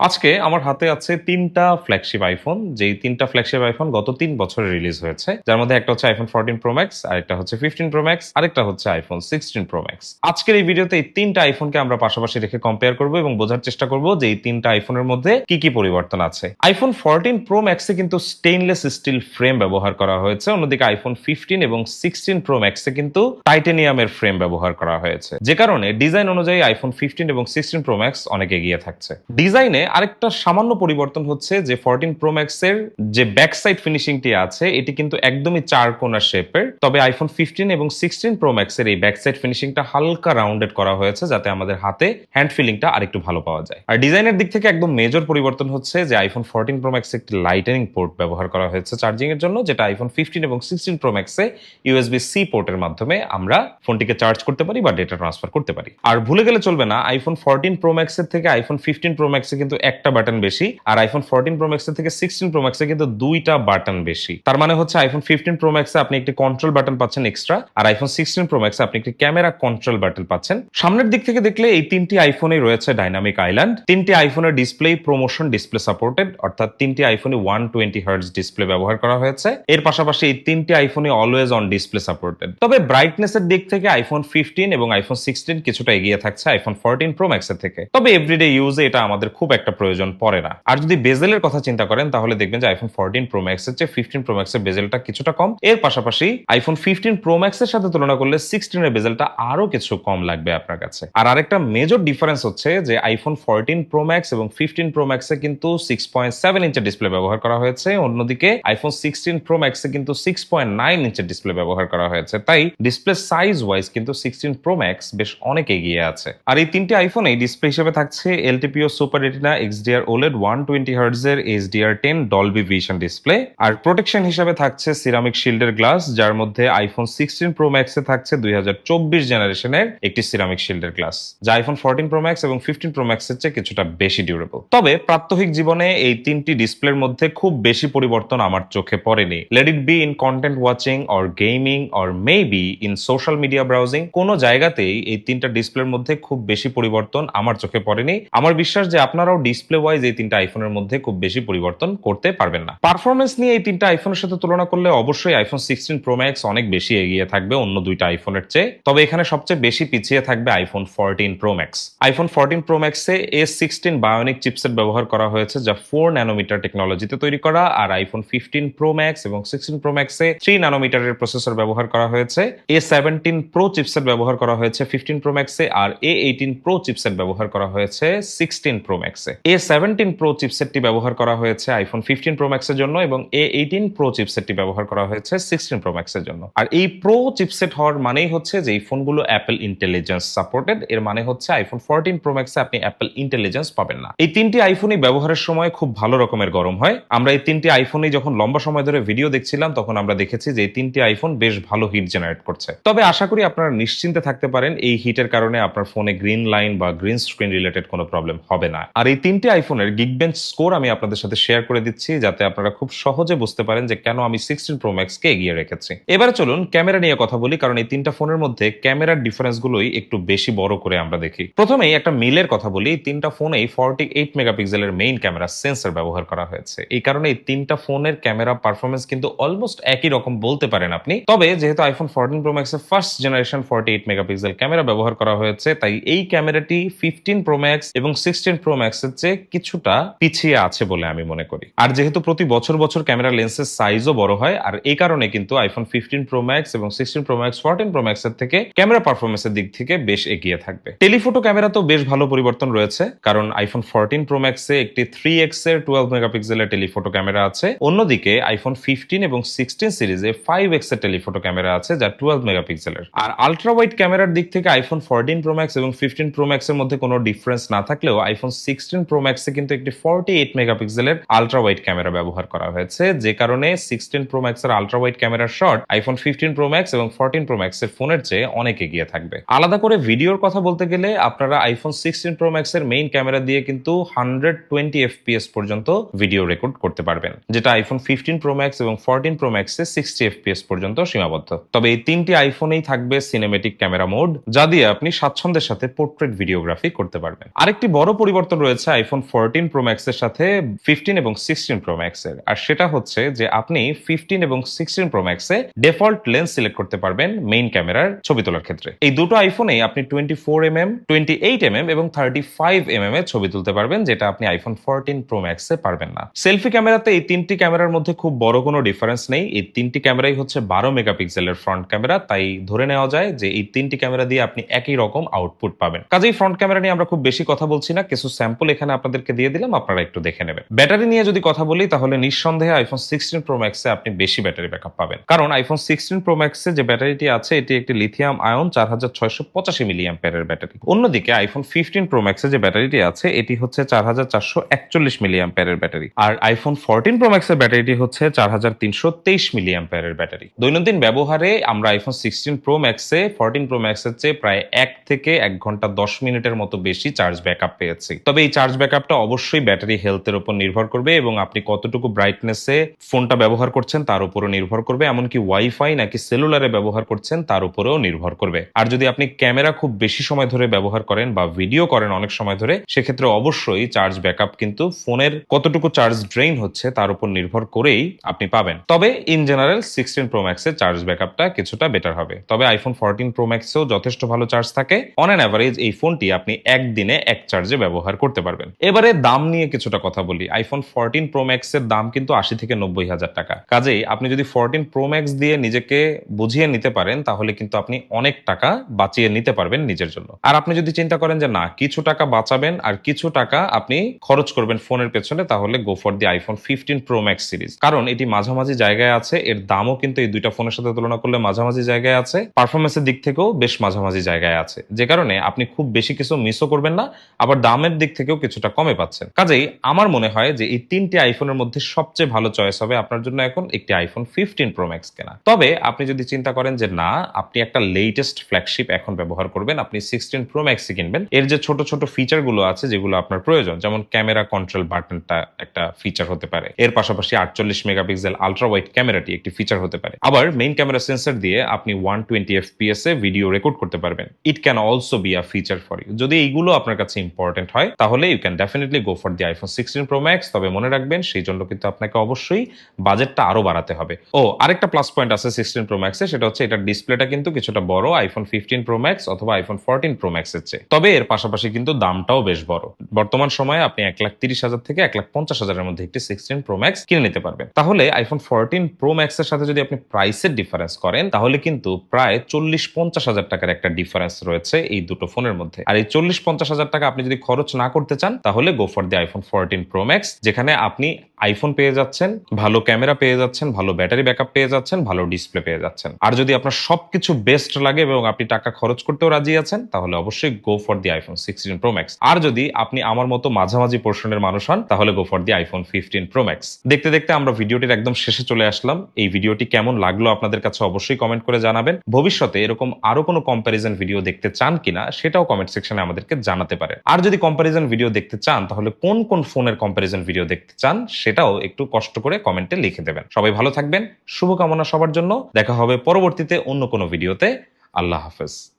আজকে আমার হাতে আছে তিনটা ফ্ল্যাগশিপ আইফোন যেই তিনটা ফ্ল্যাগশিপ আইফোন গত তিন বছরে রিলিজ হয়েছে। যার মধ্যে একটা হচ্ছে আইফোন ফোরটিন প্রো ম্যাক্স আরেকটা হচ্ছে ফিফটিন প্রো ম্যাক্স আরেকটা হচ্ছে আইফোন সিক্সটিন প্রো ম্যাক্স আজকের এই ভিডিওতে এই তিনটা আইফোনকে আমরা পাশাপাশি রেখে কম্পেয়ার করব এবং বোঝার চেষ্টা করব যে এই তিনটা আইফোনের মধ্যে কি কি পরিবর্তন আছে। আইফোন ফোরটিন প্রো ম্যাক্সে কিন্তু স্টেইনলেস স্টিল ফ্রেম ব্যবহার করা হয়েছে, অন্যদিকে আইফোন ফিফটিন এবং সিক্সটিন প্রো ম্যাক্সে কিন্তু টাইটেনিয়ামের ফ্রেম ব্যবহার করা হয়েছে। যে কারণে ডিজাইন অনুযায়ী আইফোন ফিফটিন এবং সিক্সটিন প্রো ম্যাক্স অনেক এগিয়ে থাকছে। ডিজাইনে আরেকটা সামান্য পরিবর্তন হচ্ছে যে ফোরটিন প্রো ম্যাক্স এর যে ব্যাক সাইড ফিনিশিংটি আছে, এটি কিন্তু একদমই চার কোনার শেপের তবে আইফোন ফিফটিন এবং সিক্সটিন প্রো ম্যাক্স এর এই ব্যাক সাইড ফিনিশিংটা হালকা রাউন্ডেড করা হয়েছে যাতে আমাদের হাতে হ্যান্ড ফিলিংটা আরেকটু ভালো পাওয়া যায়। আর ডিজাইনের দিক থেকে একদম মেজর পরিবর্তন হচ্ছে যে আইফোন ফোরটিন প্রো ম্যাক্সে একটি লাইটেনিং পোর্ট ব্যবহার করা হয়েছে চার্জিং এর জন্য, যেটা আইফোন ফিফটিন এবং সিক্সটিন প্রো ম্যাক্সে ইউএসবি সি পোর্টের মাধ্যমে আমরা ফোনটিকে চার্জ করতে পারি বা ডেটা ট্রান্সফার করতে পারি। আর ভুলে গেলে চলবে না আইফোন ফোরটিন প্রো ম্যাক্সের থেকে আইফোন ফিফটিন প্রো ম্যাক্সে কিন্তু একটা বাটন বেশি, আর আইফোন ফোরটিন প্রো থেকে সিক্সটিন প্রো ম্যাক্সে কিন্তু দুইটা বাটন বেশি। তার মানে হচ্ছে আইফোন ফিফটিন প্রো আপনি একটি কন্ট্রোল বাটন পাচ্ছেন এক্সট্রা আর আইফোন সিক্সটিন প্রো আপনি একটি ক্যামেরা কন্ট্রোল বাটন পাচ্ছেন। সামনের দিক থেকে দেখলে এই তিনটি আইফোনে রয়েছে ডাইনামিক আইল্যান্ড তিনটি আইফোনের ডিসপ্লে প্রমোশন ডিসপ্লে সাপোর্টেড অর্থাৎ তিনটি আইফোনে ওয়ান টোয়েন্টি হার্টস ডিসপ্লে ব্যবহার করা হয়েছে। এর পাশাপাশি এই তিনটি আইফোনে অলওয়েজ অন ডিসপ্লে সাপোর্টেড তবে ব্রাইটনেসের দিক থেকে আইফোন ফিফটিন এবং আইফোন সিক্সটিন কিছুটা এগিয়ে থাকছে আইফোন ফোরটিন প্রো ম্যাক্সের থেকে। তবে এভরিডে ইউজে এটা আমাদের খুব একটা প্রয়োজন পড়ে না। আর যদি বেজেলের কথা চিন্তা করেন, তাহলে দেখবেন যে আইফোন ফোরটিন প্রো ম্যাক্সের চেয়ে ফিফটিন প্রো ম্যাক্সের বেজেলটা কিছুটা কম। এর পাশাপাশি আইফোন ফিফটিন প্রো ম্যাক্সের সাথে তুলনা করলে সিক্সটিনের বেজেলটা আরও কিছু কম লাগবে আপনার কাছে। আর আরেকটা মেজর ডিফারেন্স হচ্ছে যে আইফোন ফোরটিন প্রো ম্যাক্স এবং ফিফটিন প্রো ম্যাক্সে কিন্তু সিক্স পয়েন্ট সেভেন ইঞ্চের ডিসপ্লে ব্যবহার করা হয়েছে। অন্যদিকে আইফোন সিক্সটিন প্রো ম্যাক্সে কিন্তু সিক্স পয়েন্ট নাইন ইঞ্চের ডিসপ্লে ব্যবহার করা হয়েছে। তাই ডিসপ্লে সাইজ ওয়াইজ কিন্তু সিক্সটিন প্রো ম্যাক্স বেশ অনেক এগিয়ে আছে। আর এই তিনটি আইফোনে ডিসপ্লে হিসেবে থাকছে। LTPO super retina XDR OLED one twenty হার্টজের HDR ten Dolby vision display আর প্রোটেকশন হিসেবে থাকছে সিরামিক শিল্ডের গ্লাস যার মধ্যে আইফোন সিক্সটিন প্রো ম্যাক্সে থাকছে দুই হাজার চব্বিশ জেনারেশনের একটি সিরামিক শিল্ডের গ্লাস যা আইফোন ফোরটিন প্রো ম্যাক্স এবং ফিফটিন প্রো ম্যাক্সের চেয়ে কিছুটা বেশি ডিউরেবল তবে প্রাত্যহিক জীবনে এই তিনটি ডিসপ্লের মধ্যে খুব বেশি পরিবর্তন আমার চোখে পড়েনি। Let it be in content watching or gaming or maybe in social media browsing কোনো জায়গাতেই এই তিনটা ডিসপ্লের মধ্যে খুব বেশি পরিবর্তন আমার চোখে পড়েনি। আমার বিশ্বাস যে আপনারাও ডিসপ্লে ওয়াইজ এই তিনটা আইফোনের মধ্যে খুব বেশি পরিবর্তন করতে পারবেন না। পারফরমেন্স নিয়ে এই তিনটা আইফোনের সাথে তুলনা করলে অবশ্যই আইফোন সিক্সটিন প্রো ম্যাক্স অনেক বেশি এগিয়ে থাকবে অন্য দুইটা আইফোনের চেয়ে। তবে এখানে সবচেয়ে বেশি পিছিয়ে থাকবে iPhone fourteen pro max iPhone fourteen pro ম্যাক্সে S sixteen bionic chipset ব্যবহার করা হয়েছে যা ফোর ন্যানোমিটার টেকনোলজিতে তৈরি করা, আর আইফোন ফিফটিন প্রো ম্যাক্স এবং সিক্সটিন প্রো ম্যাক্সে থ্রি ন্যানোমিটারের প্রসেসর ব্যবহার করা হয়েছে। এ সেভেন্টিন প্রো চিপসেট ব্যবহার করা হয়েছে ফিফটিন প্রো ম্যাক্সে আর এ এইটিন প্রো চিপসেট ব্যবহার করা হয়েছে সিক্সটিন প্রো ম্যাক্সে এ সেভেন্টিন প্রো চিপসেটটি ব্যবহার করা হয়েছে আইফোন ফিফটিন প্রো ম্যাক্সের জন্য এবং এ এইটিন প্রো চিপসেটটি ব্যবহার করা হয়েছে সিক্সটিন প্রো ম্যাক্সের জন্য। আর এই প্রো চিপসেট হওয়ার মানেই হচ্ছে যে এই ফোনগুলো অ্যাপেল ইন্টেলিজেন্স সাপোর্টেড এর মানে হচ্ছে আইফোন ফোরটিন প্রো ম্যাক্সে আপনি অ্যাপেল ইন্টেলিজেন্স পাবেন না। এই তিনটি আইফোনই ব্যবহারের সময় খুব ভালো রকমের গরম হয়। আমরা এই তিনটি আইফোনই যখন লম্বা সময় ধরে ভিডিও দেখছিলাম, তখন আমরা দেখেছি যে এই তিনটি আইফোন বেশ ভালো হিট জেনারেট করছে। তবে আশা করি আপনারা নিশ্চিন্তে থাকতে পারেন, এই হিটের কারণে আপনার ফোনে গ্রিন লাইন বা গ্রিন স্ক্রিন রিলেটেড কোনো প্রবলেম হবে না। আর এই তিনটি আইফোনের গিগবেঞ্চ স্কোর আমি আপনাদের সাথে শেয়ার করে দিচ্ছি যাতে আপনারা খুব সহজে বুঝতে পারেন যে কেন আমি সিক্সটিন প্রো ম্যাক্সকে এগিয়ে রেখেছি। এবারে চলুন ক্যামেরা নিয়ে কথা বলি, কারণ এই তিনটা ফোনের মধ্যে ক্যামেরার ডিফারেন্স গুলোই একটু বেশি বড় করে আমরা দেখি। প্রথমেই একটা মিলের কথা বলি তিনটা ফোনেই ফর্টি এইট মেগাপিক্সেলের মেইন ক্যামেরা সেন্সর ব্যবহার করা হয়েছে। এই কারণে এই তিনটা ফোনের ক্যামেরা পারফরমেন্স কিন্তু অলমোস্ট একই রকম বলতে পারেন আপনি। তবে যেহেতু আইফোন ফোরটিন প্রো ম্যাক্সের first generation forty eight megapixel camera ব্যবহার করা হয়েছে, তাই এই ক্যামেরাটি ফিফটিন প্রো ম্যাক্স এবং সিক্সটিন প্রো ম্যাক্সের চেয়ে কিছুটা পিছিয়ে আছে বলে আমি মনে করি। আর যেহেতু প্রতি বছর বছর ক্যামেরা লেন্সের সাইজও বড় হয়, আর এই কারণে কিন্তু আইফোন ফিফটিন প্রো ম্যাক্স এবং sixteen pro max fourteen pro ম্যাক্সের থেকে ক্যামেরা পারফরমেন্সের দিক থেকে বেশ এগিয়ে থাকবে। টেলিফোটো ক্যামেরা তো বেশ ভালো পরিবর্তন রয়েছে, কারণ আইফোন ফোরটিন প্রো ম্যাক্সে একটি থ্রি এক্সের টুয়েলভ মেগাপিক্সেলের টেলিফোটো ক্যামেরা আছে। অন্যদিকে আইফোন ফিফটিন এবং সিক্সটিন সিরিজে ফাইভ এক্সের টেলিফোটো ক্যামেরা আছে, যা টুয়েলভ মেগাপিক্সেলের আর আলট্রা ওয়াইড ক্যামেরার দিক থেকে আইফোন ফোরটিন প্রো ম্যাক্স এবং ফিফটিন প্রো ম্যাক্স এর মধ্যে কোনো ডিফারেন্স না থাকলেও আইফোন সিক্সটিন প্রো ম্যাক্সে কিন্তু একটি ফর্টি এইট মেগাপিক্সেলের আলট্রা ওয়াইড ক্যামেরা ব্যবহার করা হয়েছে, যে কারণে সিক্সটিন প্রো ম্যাক্স এর আলট্রা ওয়াইড ক্যামেরার shot iPhone fifteen pro max এবং ফোরটিন প্রো ম্যাক্স এর ফোনের চেয়ে অনেক এগিয়ে থাকবে। আলাদা করে ভিডিওর কথা বলতে গেলে আপনারা আইফোন সিক্সটিন প্রো ম্যাক্স এর মেইন ক্যামেরা দিয়ে কিন্তু হান্ড্রেড টোয়েন্টি এফপিএস পর্যন্ত ভিডিও রেকর্ড করতে পারবেন, যেটা আইফোন ফিফটিন প্রো ম্যাক্স এবং ফোরটিন প্রো ম্যাক্সে সিক্সটি এফপিএস পর্যন্ত সীমাবদ্ধ। তবে এই তিনটি আইফোনেই থাকবে সিনেমেটিক ক্যামেরা মোড যা দিয়ে আপনি স্বাচ্ছন্দ্যের সাথে পোর্ট্রেট ভিডিওগ্রাফি করতে পারবেন। আরেকটি বড় পরিবর্তন রয়েছে রয়েছে আইফোন ফোরটিন প্রো ম্যাক্সের সাথে ফিফটিন এবং সিক্সটিন প্রো ম্যাক্সের আর সেটা হচ্ছে যে আপনি ফিফটিন এবং সিক্সটিন প্রো ম্যাক্সে ডিফল্ট লেন্স সিলেক্ট করতে পারবেন মেইন ক্যামেরার ছবি তোলার ক্ষেত্রে। এই দুটো আইফোনেই আপনি twenty four M M twenty eight M M এবং থার্টি ফাইভ এম এম এর ছবি তুলতে পারবেন, যেটা আপনি আইফোন ফোরটিন প্রো ম্যাক্সে পারবেন না। সেলফি ক্যামেরাতে এই তিনটি ক্যামেরার মধ্যে খুব বড় কোনো ডিফারেন্স নেই। এই তিনটি ক্যামেরাই হচ্ছে বারো মেগাপিক্সেলের ফ্রন্ট ক্যামেরা তাই ধরে নেওয়া যায় যে এই তিনটি ক্যামেরা দিয়ে আপনি একই রকম আউটপুট পাবেন। কাজেই ফ্রন্ট ক্যামেরা নিয়ে আমরা খুব বেশি কথা বলছি না, কিছু স্যাম্পল এখানে আপনাদেরকে দিয়ে দিলাম, আপনারা একটু দেখে নেবেন। ব্যাটারি নিয়ে যদি কথা বলি, তাহলে নিঃসন্দেহে আইফোন সিক্সটিন প্রো ম্যাক্সে আপনি বেশি ব্যাটারি ব্যাকআপ পাবেন। কারণ আইফোন সিক্সটিন প্রো ম্যাক্সে যে ব্যাটারিটি আছে, এটি একটি লিথিয়াম আয়ন চার হাজার ছয়শো পঁচাশি মিলিয়াম প্যারের ব্যাটারি। অন্যদিকে আইফোন ফিফটিন প্রো ম্যাক্সে যে ব্যাটারিটি আছে, এটি হচ্ছে চার হাজার চারশো একচল্লিশ মিলিয়াম প্যারের ব্যাটারি। আর আইফোন ফোরটিন প্রো ম্যাক্সের ব্যাটারিটি হচ্ছে চার হাজার তিনশো তেইশ মিলিয়াম প্যারের ব্যাটারি। দৈনন্দিন ব্যবহারে আমরা আইফোন সিক্সটিন প্রো ম্যাক্সে ফোরটিন প্রো ম্যাক্সের চেয়ে প্রায় এক থেকে এক ঘণ্টা দশ মিনিটের মতো বেশি চার্জ ব্যাকআপ পেয়েছি। তবে এই চার্জ ব্যাকআপটা অবশ্যই ব্যাটারি হেলথের উপর নির্ভর করবে এবং আপনি কতটুকু ব্রাইটনেসে ফোনটা ব্যবহার করছেন তার উপরও নির্ভর করবে, এমনকি ওয়াইফাই নাকি সেলুলারে ব্যবহার করছেন তার উপরেও নির্ভর করবে। আর যদি আপনি ক্যামেরা খুব বেশি সময় ধরে ব্যবহার করেন বা ভিডিও করেন অনেক সময় ধরে, সেক্ষেত্রে অবশ্যই চার্জ ব্যাকআপ কিন্তু ফোনের কতটুকু চার্জ ড্রেইন হচ্ছে তার উপর নির্ভর করেই আপনি পাবেন। তবে ইন জেনারেল সিক্সটিন প্রো ম্যাক্সের চার্জ ব্যাকআপটা কিছুটা বেটার হবে। তবে আইফোন ফোরটিন প্রো ম্যাক্সেও যথেষ্ট ভালো চার্জ থাকে। অন অ্যান অ্যাভারেজ এই ফোনটি আপনি একদিনে এক চার্জে ব্যবহার করতে পারবেন। এবারে দাম নিয়ে কিছুটা কথা বলি। আইফোন ফোরটিন প্রো ম্যাক্সের দাম কিন্তু আশি থেকে নব্বই হাজার টাকা। কাজেই আপনি যদি ফোরটিন প্রো ম্যাক্স দিয়ে নিজেকে বুঝিয়ে নিতে পারেন, তাহলে কিন্তু আপনি অনেক টাকা বাঁচিয়ে নিতে পারবেন নিজের জন্য। আর আপনি যদি চিন্তা করেন যে, না, কিছু টাকা বাঁচাবেন আর কিছু টাকা আপনি খরচ করবেন ফোনের পেছনে, তাহলে go for the iPhone fifteen pro max series কারণ এটি মাঝামাঝি জায়গায় আছে, এর দামও কিন্তু এই দুইটা ফোনের সাথে তুলনা করলে মাঝামাঝি জায়গায় আছে পারফরমেন্সের দিক থেকেও বেশ মাঝামাঝি জায়গায় আছে। যে কারণে আপনি খুব বেশি কিছু মিসও করবেন না, আবার দামের দিক থেকেও কিছুটা কমে পাচ্ছেন। কাজেই আমার মনে হয় যে এই তিনটি আইফোনের মধ্যে সবচেয়ে ভালো চয়েস হবে আপনার জন্য এখন একটি আইফোন ফিফটিন প্রো ম্যাক্স কেনা। তবে আপনি যদি চিন্তা করেন যে না, আপনি একটা লেটেস্ট ফ্ল্যাগশিপ এখন ব্যবহার করবেন, আপনি সিক্সটিন প্রো ম্যাক্সই কিনবেন, এর যে ছোট ছোট ফিচারগুলো আছে যেগুলো আপনার প্রয়োজন, যেমন ক্যামেরা কন্ট্রোল বাটনটা একটা ফিচার হতে পারে, এর পাশাপাশি আটচল্লিশ মেগাপিক্সেল আলট্রা ওয়াইড ক্যামেরাটি একটি ফিচার হতে পারে। আবার মেইন ক্যামেরা সেন্সর দিয়ে আপনি ওয়ান টোয়েন্টি এফপিএস এ ভিডিও রেকর্ড করতে পারবেন। It can also be a feature for you যদি এইগুলো আপনার কাছে ইম্পর্টেন্ট হয়, তাহলে you can definitely go for the iPhone sixteen pro max তবে মনে রাখবেন সেই জন্য কিন্তু আপনাকে অবশ্যই বাজেটটা আরও বাড়াতে হবে। ও, আরেকটা প্লাস পয়েন্ট আছে সিক্সটিন প্রো ম্যাক্সে সেটা হচ্ছে এটার ডিসপ্লেটা কিন্তু কিছুটা বড় আইফোন ফিফটিন প্রো ম্যাক্স অথবা আইফোন ফোরটিন প্রো ম্যাক্স এর চেয়ে। তবে এর পাশাপাশি কিন্তু দামটাও বেশ বড়। বর্তমান সময়ে আপনি এক লাখ তিরিশ হাজার থেকে এক লাখ পঞ্চাশ হাজারের মধ্যে একটি সিক্সটিন প্রো ম্যাক্স কিনে নিতে পারবেন। তাহলে আইফোন ফোরটিন প্রো ম্যাক্স এর সাথে যদি আপনি প্রাইসের ডিফারেন্স করেন, তাহলে কিন্তু প্রায় চল্লিশ পঞ্চাশ হাজার টাকার একটা ডিফারেন্স রয়েছে এই দুটো ফোনের মধ্যে। আর এই চল্লিশ পঞ্চাশ হাজার টাকা আপনি যদি খরচ না করতে চান তাহলে go for the iPhone fourteen pro max যেখানে আপনি আইফোন পেয়ে যাচ্ছেন, ভালো ক্যামেরা পেয়ে যাচ্ছেন, ভালো ব্যাটারি ব্যাকআপ পেয়ে যাচ্ছেন, ভালো ডিসপ্লে পেয়ে যাচ্ছেন। আর যদি আপনার সবকিছু বেস্ট লাগে এবং আপনি টাকা খরচ করতেও রাজি আছেন, তাহলে অবশ্যই go for the iPhone sixteen pro max আর যদি আপনি আমার মতো মাঝামাঝি পোর্শনের মানুষ হন, তাহলে go for the iPhone fifteen pro max দেখতে দেখতে আমরা ভিডিওটির একদম শেষে চলে আসলাম। এই ভিডিওটি কেমন লাগল আপনাদের কাছে অবশ্যই কমেন্ট করে জানাবেন। ভবিষ্যতে এরকম আরও কোনো কম্প্যারিজন ভিডিও দেখতে চান কিনা, সেটাও কমেন্ট সেকশনে আমাদেরকে জানাতে পারে আর যদি কম্প্যারিজন ভিডিও দেখতে চান, তাহলে কোন কোন ফোনের কম্প্যারিজন ভিডিও দেখতে চান, সেটাও একটু কষ্ট করে কমেন্টে লিখে দেবেন। সবাই ভালো থাকবেন, শুভকামনা সবার জন্য। দেখা হবে পরবর্তীতে অন্য কোনো ভিডিওতে আল্লাহ হাফেজ।